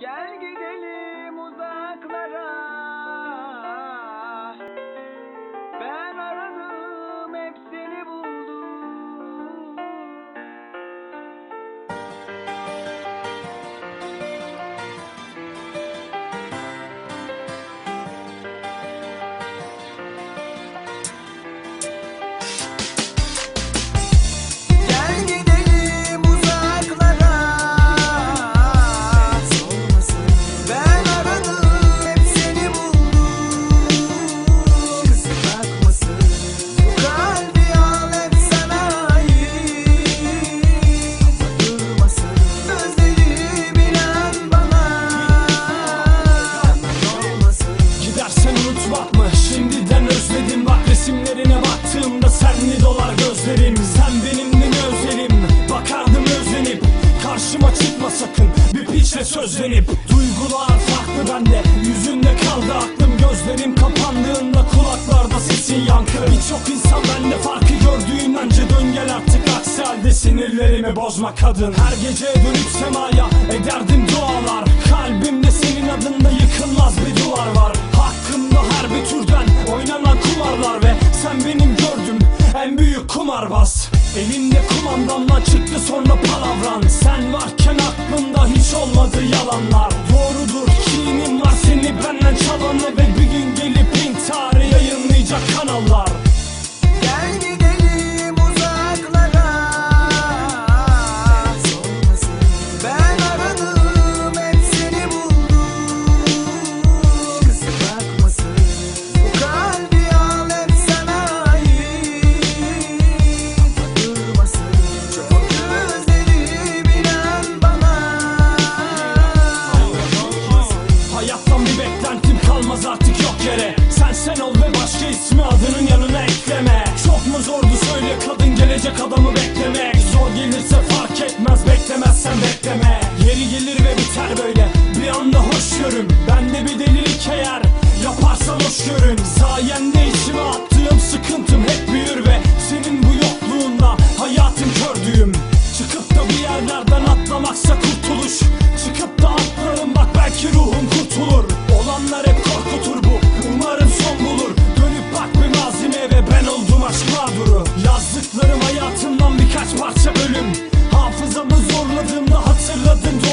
Gel gidelim uzaklara sözlenip Duygular farklı bende. Yüzünde kaldı aklım Gözlerim kapandığında kulaklarda sesin yankı. Birçok insan bende farkı gördüğün önce dön gel artık Aksi sinirlerimi bozma kadın. Her gece dönüp semaya ederdim dualar. Kalbimde senin adında yıkılmaz bir duvar var. Hakkımda her bir türden oynanan kumarlar Ve sen benim gördüm en büyük kumarbaz. Elinde kumandamla çıktı sonra palavran. Sen varken aklımda yayınlayacak kanallar. Gel gidelim uzaklara. Ben aradım hep seni buldum. Bu kalbi al hep sana ait. Çok özledim inan bana. Hayattan bir beklentim kalmaz artık yok yere. Sen sen ol ve ismi adının yanına ekleme. Çok mu zordu söyle kadın gelecek adamı beklemek Zor gelirse fark etmez beklemezsen bekleme. Yeri gelir ve biter böyle bir anda hoş görüm. Bende bir delilik eğer yaparsan hoş görün. Sayende içime attığım sıkıntım hep büyür ve Senin bu yokluğunda hayatım kördüğüm Çıkıp da bir yerlerden atlamaksa kurtuluş aşk mağduru. Yazdıklarım hayatımdan birkaç parça ölüm. Hafızamı zorladığımda hatırladım.